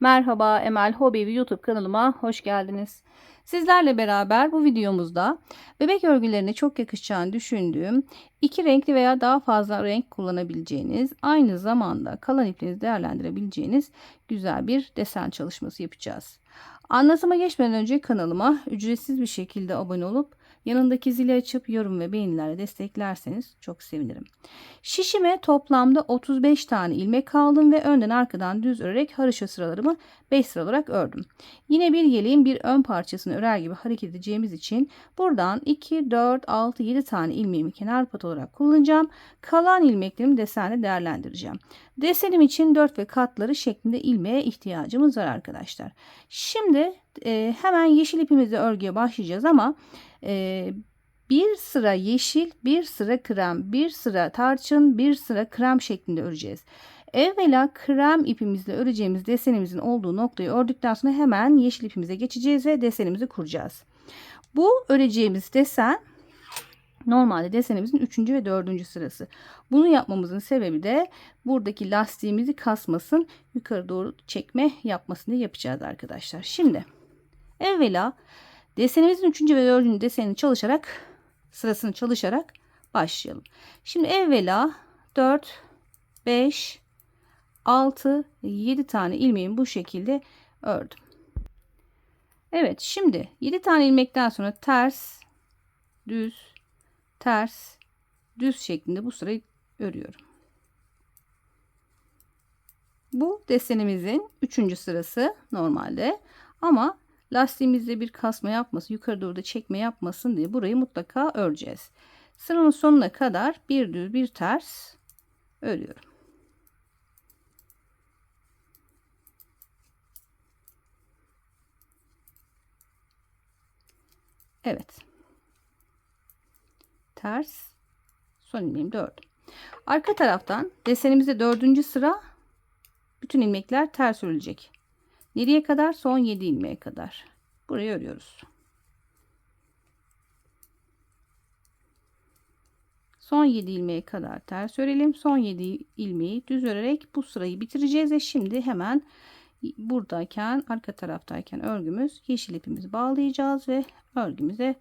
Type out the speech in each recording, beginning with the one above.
Merhaba Emel Hobi YouTube kanalıma hoş geldiniz. Sizlerle beraber bu videomuzda bebek örgülerine çok yakışacağını düşündüğüm iki renkli veya daha fazla renk kullanabileceğiniz aynı zamanda kalan iplerinizi değerlendirebileceğiniz güzel bir desen çalışması yapacağız. Anlatıma geçmeden önce kanalıma ücretsiz bir şekilde abone olup yanındaki zili açıp yorum ve beğenilerle desteklerseniz çok sevinirim. Şişime toplamda 35 tane ilmek aldım ve önden arkadan düz örerek haroşa sıralarımı 5 sıra olarak ördüm. Yine bir yeleğin bir ön parçasını örer gibi hareket edeceğimiz için buradan 2, 4, 6, 7 tane ilmeğimi kenar pat olarak kullanacağım. Kalan ilmeklerimi desende değerlendireceğim. Desenim için 4 ve katları şeklinde ilmeğe ihtiyacımız var arkadaşlar. Şimdi e, hemen yeşil ipimizle örgüye başlayacağız ama e, bir sıra yeşil, bir sıra krem, bir sıra tarçın, bir sıra krem şeklinde öreceğiz. Evvela krem ipimizle öreceğimiz desenimizin olduğu noktayı ördükten sonra hemen yeşil ipimize geçeceğiz ve desenimizi kuracağız. Bu öreceğimiz desen normalde desenimizin 3. ve 4. sırası. Bunu yapmamızın sebebi de buradaki lastiğimizi kasmasın, yukarı doğru çekme yapmasını yapacağız arkadaşlar. Şimdi evvela desenimizin 3. ve 4. desenini çalışarak sırasını çalışarak başlayalım. Şimdi evvela 4 5 6 7 tane ilmeğimi bu şekilde ördüm. Evet şimdi 7 tane ilmekten sonra ters düz ters düz şeklinde bu sırayı örüyorum. Bu desenimizin 3. sırası normalde ama lastiğimizde bir kasma yapmasın, yukarı doğru da çekme yapmasın diye burayı mutlaka öreceğiz. Sıranın sonuna kadar bir düz bir ters örüyorum. Evet. Ters son ilmeğimi de ördüm. Arka taraftan desenimizde dördüncü sıra bütün ilmekler ters örülecek. Nereye kadar? Son 7 ilmeğe kadar. Burayı örüyoruz. Son 7 ilmeğe kadar ters örelim. Son 7 ilmeği düz örerek bu sırayı bitireceğiz ve şimdi hemen buradayken arka taraftayken örgümüz yeşil ipimizi bağlayacağız ve örgümüze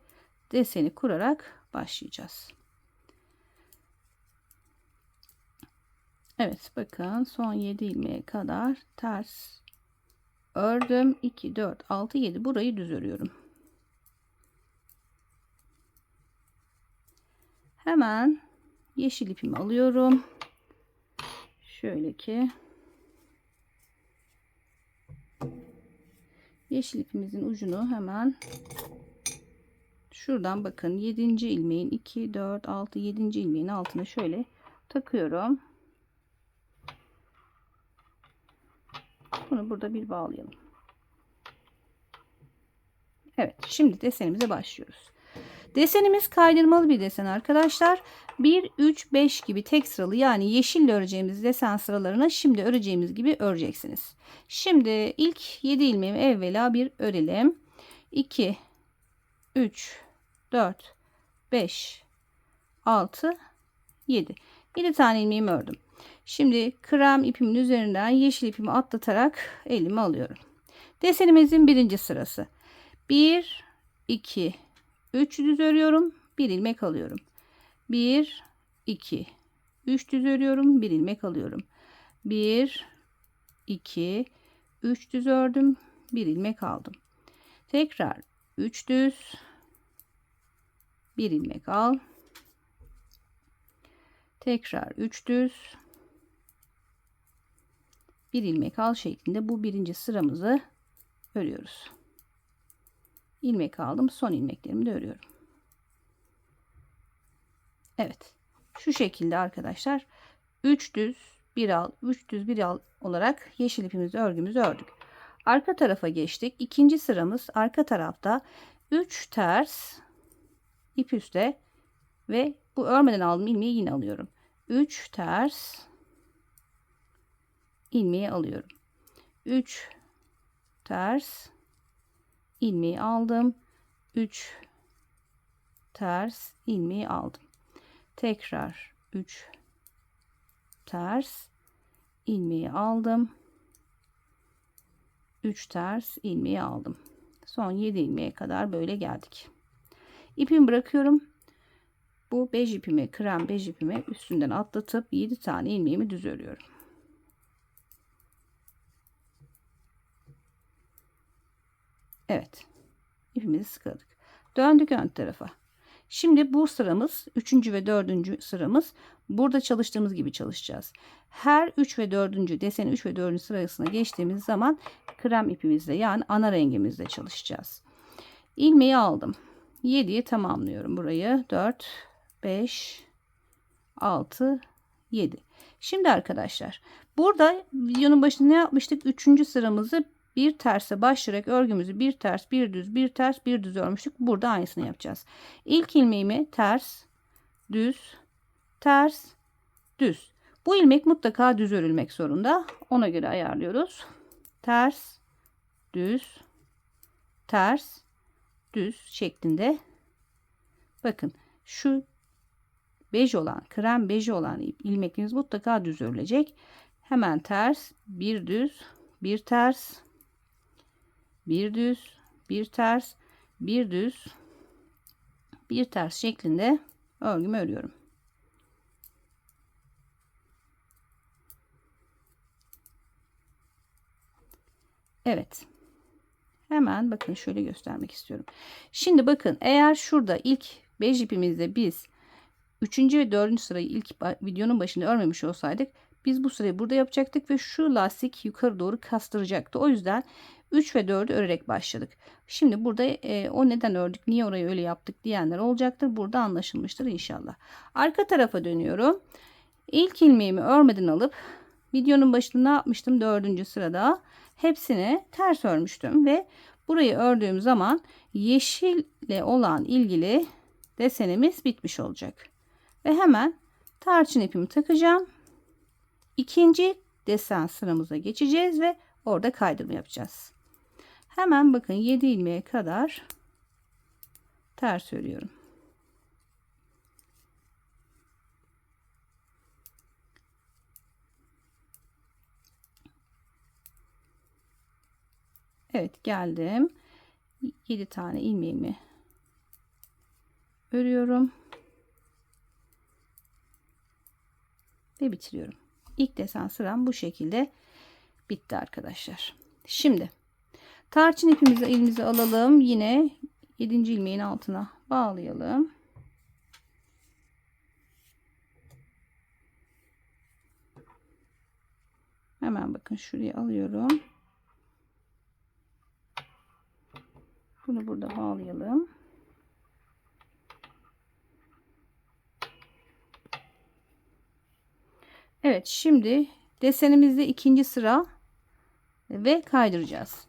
deseni kurarak başlayacağız. Evet bakın son 7 ilmeğe kadar ters ördüm. 2 4 6 7 burayı düz örüyorum. Hemen yeşil ipimi alıyorum. Şöyle ki yeşil ipimizin ucunu hemen şuradan bakın 7. ilmeğin 2 4 6 7. ilmeğin altına şöyle takıyorum Bunu burada bir bağlayalım. Evet şimdi desenimize başlıyoruz. Desenimiz kaydırmalı bir desen arkadaşlar. 1, 3, 5 gibi tek sıralı yani yeşille öreceğimiz desen sıralarına şimdi öreceğimiz gibi öreceksiniz. Şimdi ilk 7 ilmeğimi evvela bir örelim. 2, 3, 4, 5, 6, 7. 7 tane ilmeğimi ördüm. Şimdi krem ipimin üzerinden yeşil ipimi atlatarak elime alıyorum. Desenimizin birinci sırası. 1, 2, 3 düz örüyorum. 1 ilmek alıyorum. 1, 2, 3 düz örüyorum. 1 ilmek alıyorum. 1, 2, 3 düz ördüm. 1 ilmek aldım. Tekrar 3 düz. 1 ilmek al. Tekrar 3 düz bir ilmek al şeklinde bu birinci sıramızı örüyoruz. ilmek aldım. Son ilmeklerimi de örüyorum. Evet. Şu şekilde arkadaşlar 3 düz bir al 3 düz bir al olarak yeşil ipimizi örgümüzü ördük. Arka tarafa geçtik. İkinci sıramız arka tarafta 3 ters ip üste ve bu örmeden aldığım ilmeği yine alıyorum. 3 ters ilmeği alıyorum. 3 ters ilmeği aldım. 3 ters ilmeği aldım. Tekrar 3 ters ilmeği aldım. 3 ters ilmeği aldım. Son 7 ilmeğe kadar böyle geldik. İpimi bırakıyorum. Bu bej ipimi, krem bej ipimi üstünden atlatıp 7 tane ilmeğimi düz örüyorum. Evet. İpimizi sıkaladık. Döndük ön tarafa. Şimdi bu sıramız 3. ve 4. sıramız burada çalıştığımız gibi çalışacağız. Her 3 ve 4. desen 3 ve 4. sırasına geçtiğimiz zaman krem ipimizle yani ana rengimizle çalışacağız. İlmeği aldım. 7'yi tamamlıyorum burayı. 4 5 6 7. Şimdi arkadaşlar burada videonun başında ne yapmıştık? 3. sıramızı bir terse başlayarak örgümüzü bir ters bir düz bir ters bir düz örmüştük. Burada aynısını yapacağız. İlk ilmeğimi ters düz ters düz. Bu ilmek mutlaka düz örülmek zorunda. Ona göre ayarlıyoruz. Ters düz ters düz şeklinde. Bakın şu bej olan krem beji olan ilmekleriniz mutlaka düz örülecek. Hemen ters bir düz bir ters bir düz, bir ters, bir düz, bir ters şeklinde örgümü örüyorum. Evet. Hemen bakın şöyle göstermek istiyorum. Şimdi bakın eğer şurada ilk bej ipimizde biz 3. ve 4. sırayı ilk videonun başında örmemiş olsaydık biz bu sırayı burada yapacaktık ve şu lastik yukarı doğru kastıracaktı. O yüzden 3 ve 4'ü örerek başladık. Şimdi burada e, o neden ördük, niye orayı öyle yaptık diyenler olacaktır. Burada anlaşılmıştır inşallah. Arka tarafa dönüyorum. İlk ilmeğimi örmeden alıp videonun başında ne yapmıştım? 4. sırada hepsini ters örmüştüm ve burayı ördüğüm zaman yeşille olan ilgili desenimiz bitmiş olacak. Ve hemen tarçın ipimi takacağım. İkinci desen sıramıza geçeceğiz ve orada kaydırma yapacağız. Hemen bakın 7 ilmeğe kadar ters örüyorum. Evet geldim. 7 tane ilmeğimi örüyorum. Ve bitiriyorum. İlk desen sıram bu şekilde bitti arkadaşlar. Şimdi Tarçın ipimizi elimize alalım. Yine 7. ilmeğin altına bağlayalım. Hemen bakın şuraya alıyorum. Bunu burada bağlayalım. Evet şimdi desenimizde ikinci sıra ve kaydıracağız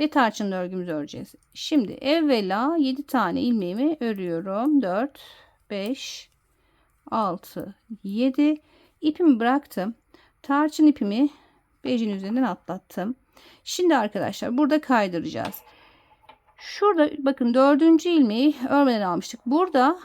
ve tarçın örgümüzü öreceğiz. Şimdi evvela 7 tane ilmeğimi örüyorum. 4, 5, 6, 7. İpimi bıraktım. Tarçın ipimi bejin üzerinden atlattım. Şimdi arkadaşlar burada kaydıracağız. Şurada bakın dördüncü ilmeği örmeden almıştık. Burada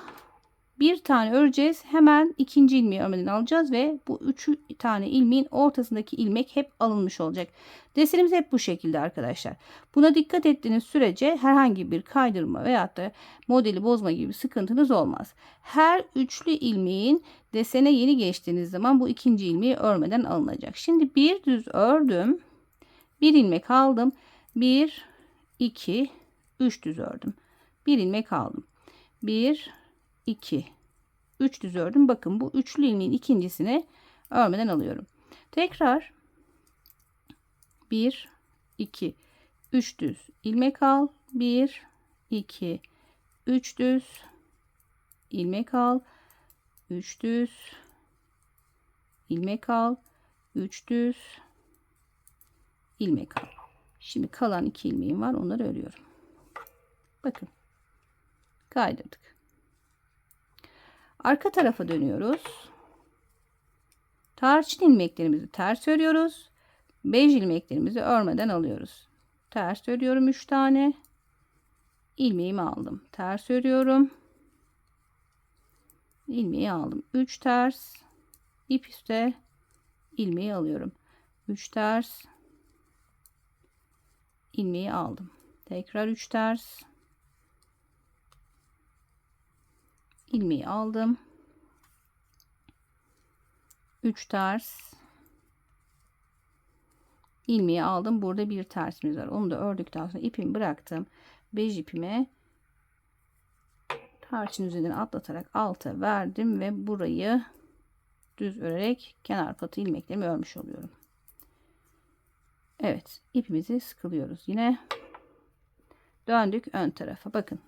bir tane öreceğiz. Hemen ikinci ilmeği örmeden alacağız ve bu üç tane ilmeğin ortasındaki ilmek hep alınmış olacak. Desenimiz hep bu şekilde arkadaşlar. Buna dikkat ettiğiniz sürece herhangi bir kaydırma veyahut da modeli bozma gibi sıkıntınız olmaz. Her üçlü ilmeğin desene yeni geçtiğiniz zaman bu ikinci ilmeği örmeden alınacak. Şimdi bir düz ördüm. Bir ilmek aldım. Bir, iki, üç düz ördüm. Bir ilmek aldım. Bir, 2 3 düz ördüm. Bakın bu üçlü ilmeğin ikincisini örmeden alıyorum. Tekrar 1 2 3 düz ilmek al. 1 2 3 düz ilmek al. 3 düz ilmek al. 3 düz ilmek al. Şimdi kalan iki ilmeğim var. Onları örüyorum. Bakın. Kaydırdık. Arka tarafa dönüyoruz. Tarçın ilmeklerimizi ters örüyoruz. Bej ilmeklerimizi örmeden alıyoruz. Ters örüyorum 3 tane. ilmeğimi aldım. Ters örüyorum. ilmeği aldım. 3 ters. ip üste ilmeği alıyorum. 3 ters. ilmeği aldım. Tekrar 3 ters. İlmeği aldım. 3 ters. ilmeği aldım. Burada bir tersimiz var. Onu da ördükten sonra ipimi bıraktım. Bej ipime tarçın üzerinden atlatarak alta verdim ve burayı düz örerek kenar patı ilmeklerimi örmüş oluyorum. Evet ipimizi sıkılıyoruz yine döndük ön tarafa bakın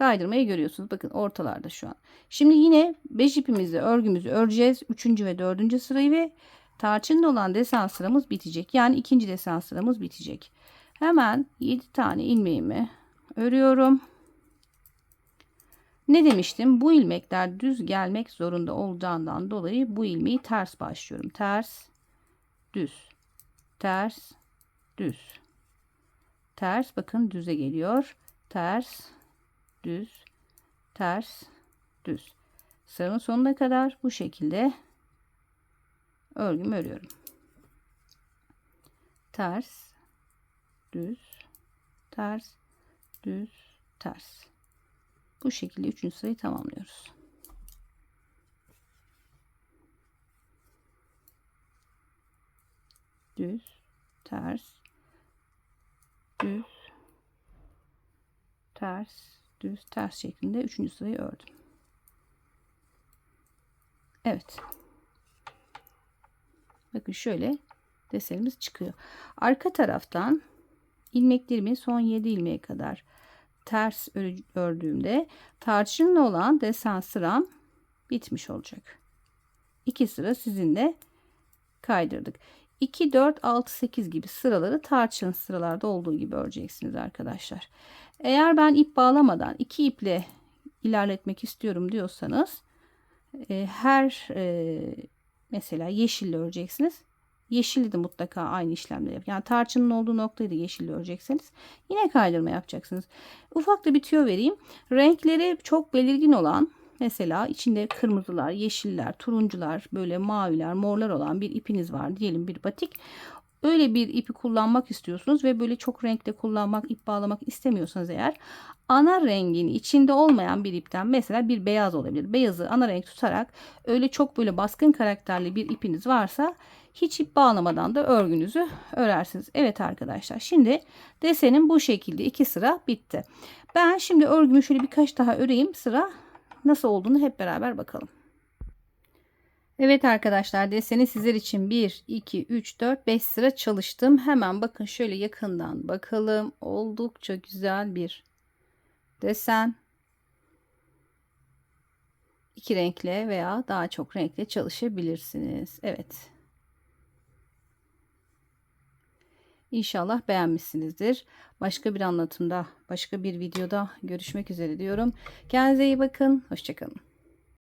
kaydırmayı görüyorsunuz bakın ortalarda şu an şimdi yine 5 ipimizle örgümüzü öreceğiz 3. ve 4. sırayı ve tarçınlı olan desen sıramız bitecek yani ikinci desen sıramız bitecek hemen 7 tane ilmeğimi örüyorum ne demiştim? Bu ilmekler düz gelmek zorunda olacağından dolayı bu ilmeği ters başlıyorum. Ters, düz, ters, düz. Ters bakın düze geliyor. Ters, düz, ters, düz. Sıranın sonuna kadar bu şekilde örgümü örüyorum. Ters, düz, ters, düz, ters. Bu şekilde 3. sırayı tamamlıyoruz. Düz, ters, düz, ters, düz, ters şeklinde 3. sırayı ördüm. Evet. Bakın şöyle desenimiz çıkıyor. Arka taraftan ilmeklerimi son 7 ilmeğe kadar ters ördüğümde tarçınlı olan desen sıram bitmiş olacak. 2 sıra sizinle kaydırdık. 2, 4, 6, 8 gibi sıraları tarçın sıralarda olduğu gibi öreceksiniz arkadaşlar. Eğer ben ip bağlamadan iki iple ilerletmek istiyorum diyorsanız e, her e, mesela yeşille öreceksiniz. Yeşilli de mutlaka aynı işlemleri yap. Yani tarçının olduğu noktayı da yeşille örecekseniz yine kaydırma yapacaksınız. Ufak da bir tüyo vereyim. Renkleri çok belirgin olan mesela içinde kırmızılar, yeşiller, turuncular, böyle maviler, morlar olan bir ipiniz var. Diyelim bir batik. Öyle bir ipi kullanmak istiyorsunuz ve böyle çok renkte kullanmak, ip bağlamak istemiyorsanız eğer ana rengin içinde olmayan bir ipten mesela bir beyaz olabilir. Beyazı ana renk tutarak öyle çok böyle baskın karakterli bir ipiniz varsa hiç ip bağlamadan da örgünüzü örersiniz. Evet arkadaşlar şimdi desenin bu şekilde iki sıra bitti. Ben şimdi örgümü şöyle birkaç daha öreyim sıra nasıl olduğunu hep beraber bakalım. Evet arkadaşlar deseni sizler için 1, 2, 3, 4, 5 sıra çalıştım. Hemen bakın şöyle yakından bakalım. Oldukça güzel bir desen. İki renkle veya daha çok renkle çalışabilirsiniz. Evet. İnşallah beğenmişsinizdir. Başka bir anlatımda, başka bir videoda görüşmek üzere diyorum. Kendinize iyi bakın. Hoşçakalın.